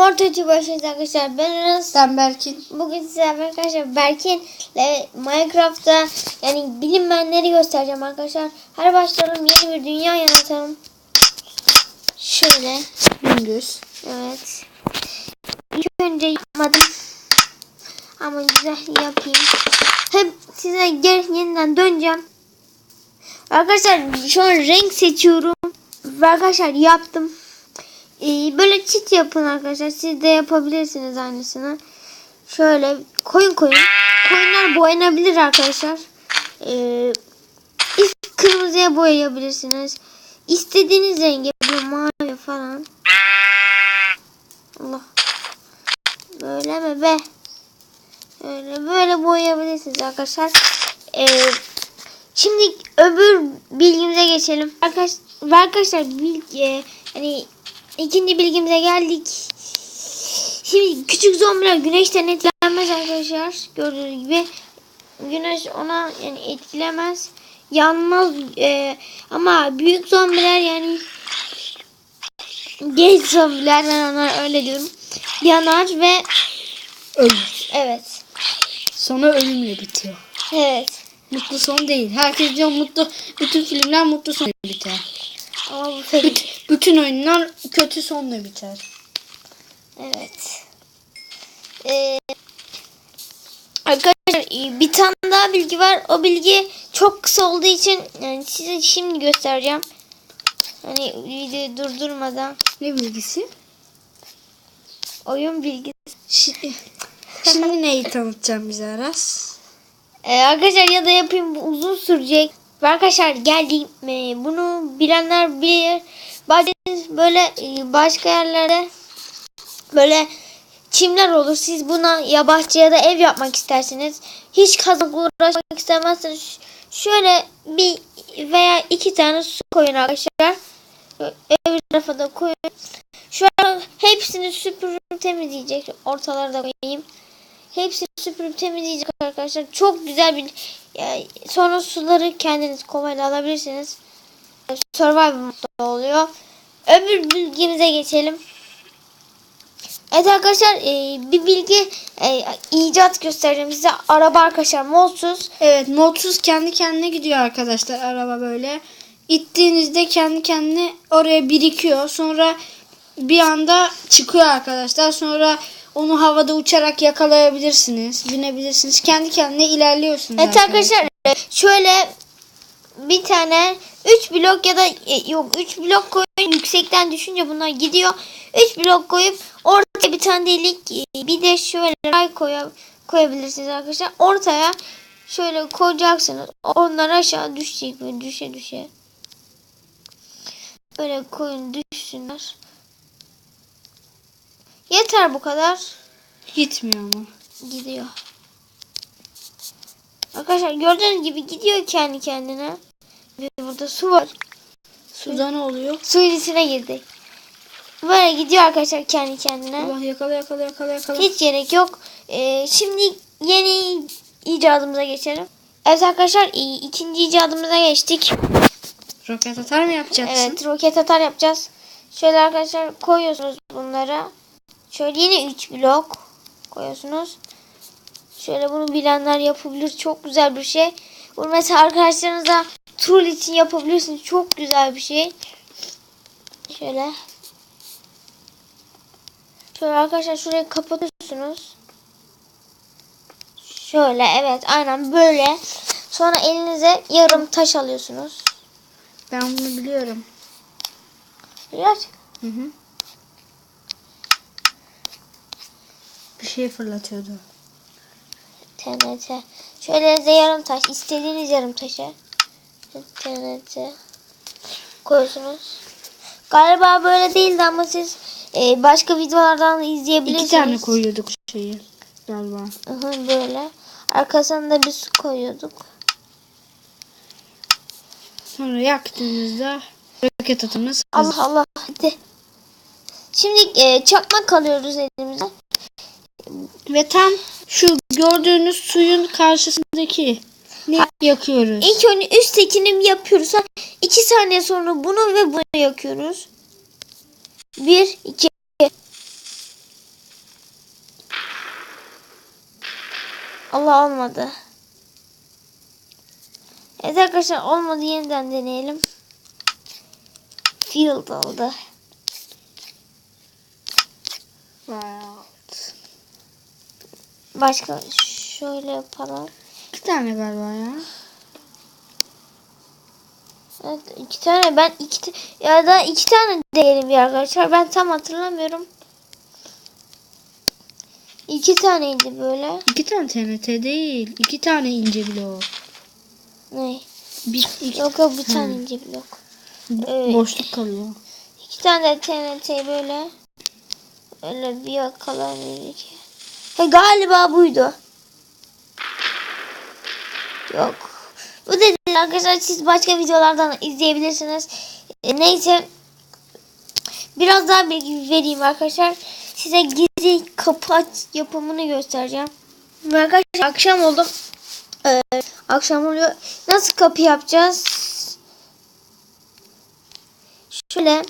Mortacı başlayacağız arkadaşlar. Ben Aras. Ben Berkin. Bugün size arkadaşlar Berkin'le Minecraft'ta yani bilinmeyenleri göstereceğim arkadaşlar. Hadi başlayalım. Yeni bir dünya yaratalım. Şöyle. Gündüz. Evet. İlk önce yapmadım. Ama güzel yapayım. Hep size geri yeniden döneceğim. Arkadaşlar şu an renk seçiyorum. Ve arkadaşlar yaptım. Ee, böyle çit yapın arkadaşlar. Siz de yapabilirsiniz aynısını. Şöyle koyun koyun. Koyunlar boyanabilir arkadaşlar. Ee, kırmızıya boyayabilirsiniz. İstediğiniz rengi böyle mavi falan. Allah. Böyle mi be? Böyle böyle boyayabilirsiniz arkadaşlar. Ee, şimdi öbür bilgimize geçelim. Arkadaş, arkadaşlar bilgi, e, hani ikinci bilgimize geldik. Şimdi küçük zombiler güneşten etkilenmez arkadaşlar. Gördüğünüz gibi güneş ona yani etkilemez. Yanmaz e, ama büyük zombiler yani genç zombiler ben ona öyle diyorum. Yanar ve Ölür. evet. Sonra ölümle bitiyor. Evet. Mutlu son değil. Herkes diyor mutlu. Bütün filmler mutlu sonla biter. Ama bu film. Bütün, bütün oyunlar kötü sonla biter. Evet. Ee, arkadaşlar e, bir tane daha bilgi var. O bilgi çok kısa olduğu için yani size şimdi göstereceğim. Hani videoyu durdurmadan Ne bilgisi? oyun bilgisi. Şimdi, şimdi neyi tanıtacağım bize Aras? Ee, arkadaşlar ya da yapayım bu uzun sürecek. Arkadaşlar geldim. Ee, bunu bilenler bilir. Bazen böyle e, başka yerlerde böyle çimler olur. Siz buna ya bahçe ya da ev yapmak istersiniz. Hiç kazık uğraşmak istemezseniz ş- şöyle bir veya iki tane su koyun arkadaşlar. Öbür tarafa da koyun. Şu an hepsini süpürüp temizleyecek. Ortaları da koyayım. Hepsini süpürüp temizleyecek arkadaşlar. Çok güzel bir yani sonra suları kendiniz kovayla alabilirsiniz. Survival modda oluyor. Öbür bilgimize geçelim. Evet arkadaşlar e, bir bilgi e, icat göstereceğim size. Araba arkadaşlar modsuz. Evet modsuz kendi kendine gidiyor arkadaşlar araba böyle. İttiğinizde kendi kendine oraya birikiyor. Sonra bir anda çıkıyor arkadaşlar. Sonra onu havada uçarak yakalayabilirsiniz. Binebilirsiniz. Kendi kendine ilerliyorsunuz. Evet arkadaşlar şöyle bir tane 3 blok ya da e, yok 3 blok koyun yüksekten düşünce bunlar gidiyor. 3 blok koyup ortaya bir tane delik e, bir de şöyle ray koya, koyabilirsiniz arkadaşlar. Ortaya şöyle koyacaksınız. Onlar aşağı düşecek böyle düşe düşe. Böyle koyun düşsünler. Yeter bu kadar. Gitmiyor ama. Gidiyor. Arkadaşlar gördüğünüz gibi gidiyor kendi kendine. Burada su var. Suda ne oluyor? Suyun içine girdi. Böyle gidiyor arkadaşlar kendi kendine. Allah yakala yakala yakala yakala. Hiç gerek yok. Ee, şimdi yeni icadımıza geçelim. Evet arkadaşlar ikinci icadımıza geçtik. Roket atar mı yapacaksın? Evet roket atar yapacağız. Şöyle arkadaşlar koyuyorsunuz bunları. Şöyle yine 3 blok koyuyorsunuz. Şöyle bunu bilenler yapabilir. Çok güzel bir şey. Bunu mesela arkadaşlarınıza troll için yapabilirsiniz. Çok güzel bir şey. Şöyle. Şöyle arkadaşlar şurayı kapatıyorsunuz. Şöyle evet aynen böyle. Sonra elinize yarım taş alıyorsunuz. Ben bunu biliyorum. Biraz Hı hı. Bir şey fırlatıyordu. TNT. Şöyle elinize yarım taş. istediğiniz yarım taşı. TNT. Koyuyorsunuz. Galiba böyle değildi ama siz e, başka videolardan da izleyebilirsiniz. İki tane koyuyorduk şeyi galiba. Hı, böyle. Arkasına da bir su koyuyorduk. Sonra yaktığımızda roket atımız. Allah Allah. Hadi. Şimdi e, çakmak alıyoruz elimize. Ve tam şu gördüğünüz suyun karşısındaki ne yakıyoruz? İlk önce üsttekini yapıyoruz. İki saniye sonra bunu ve bunu yakıyoruz. Bir, iki. Allah olmadı. Evet arkadaşlar olmadı yeniden deneyelim. Field oldu. Wild. Başka şöyle yapalım. Tane galiba ya. Evet iki tane ben iki ya da iki tane diyelim ya arkadaşlar ben tam hatırlamıyorum. İki taneydi böyle. İki tane TNT değil. İki tane ince blok. Ne? Bir, iki, Yok yok bir Hı. tane ince blok. Evet. boşluk kalıyor. İki tane TNT böyle. Öyle bir yakalanıyor ki. Ha, galiba buydu. Yok. Bu dedi arkadaşlar siz başka videolardan izleyebilirsiniz. E, neyse. Biraz daha bilgi vereyim arkadaşlar. Size gizli kapı aç yapımını göstereceğim. Arkadaşlar akşam oldu. Ee, akşam oluyor. Nasıl kapı yapacağız? Şöyle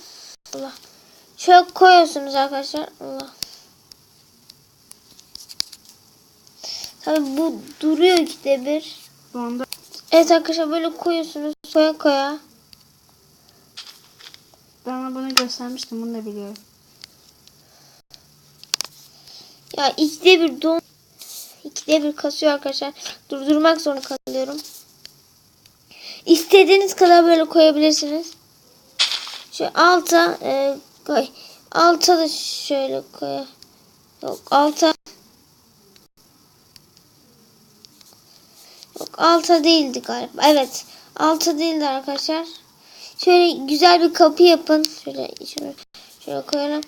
Allah. Şöyle koyuyorsunuz arkadaşlar. Allah. Tabii bu duruyor ikide bir. Şu anda Evet arkadaşlar böyle koyuyorsunuz. Koya koya. bana bunu göstermiştim. Bunu da biliyorum. Ya ikide bir don ikide bir kasıyor arkadaşlar. Durdurmak zorunda kalıyorum. İstediğiniz kadar böyle koyabilirsiniz. Şu alta e, koy. Alta da şöyle koy. Yok alta. Yok alta değildi galiba. Evet. Alta değildi arkadaşlar. Şöyle güzel bir kapı yapın. Şöyle şöyle, şöyle koyalım.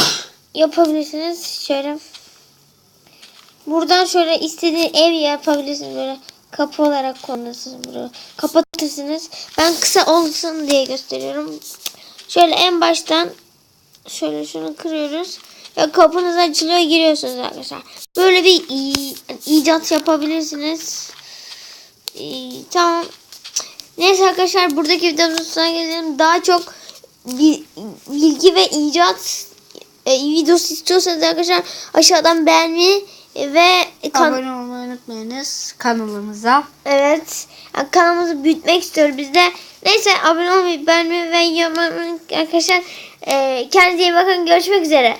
Yapabilirsiniz. Şöyle. Buradan şöyle istediğin ev yapabilirsiniz. Böyle kapı olarak kullanırsınız. Buraya kapatırsınız. Ben kısa olsun diye gösteriyorum. Şöyle en baştan şöyle şunu kırıyoruz. Ve kapınız açılıyor giriyorsunuz arkadaşlar. Böyle bir icat yapabilirsiniz. İyi, tamam. Neyse arkadaşlar buradaki videomuzun sonuna gelelim. Daha çok bi- bilgi ve icat e, videosu istiyorsanız arkadaşlar aşağıdan beğenmeyi ve kan- Abone olmayı unutmayınız kanalımıza. evet yani kanalımızı büyütmek istiyoruz biz de. Neyse abone olmayı beğenmeyi ve yorum yapmayı unutmayın arkadaşlar. E, kendinize iyi bakın. Görüşmek üzere.